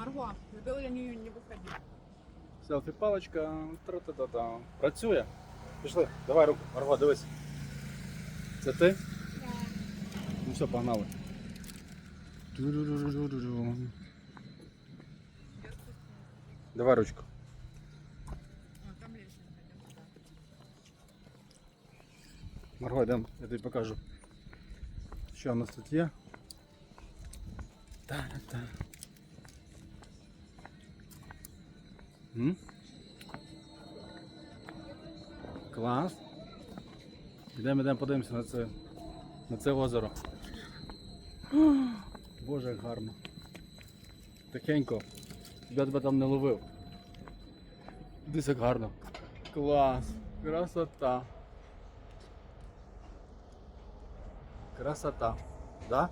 Марго, в Белгенію не виходи. Селфі паличка. Тра-та-та-та. Працює. Пішли. Давай руку. Марго, дивись. Це ти? Ну все, погнали. Давай ручку. А, там лестница. Марго, йдемо, я тобі покажу. Що у нас тут є? Та-та. М? Клас. Йдемо, йдемо, подивимося на це, на це озеро. Боже, як гарно. Тихенько. Я тебе там не ловив. Дивись, як гарно. Клас. Красота. Красота. Да?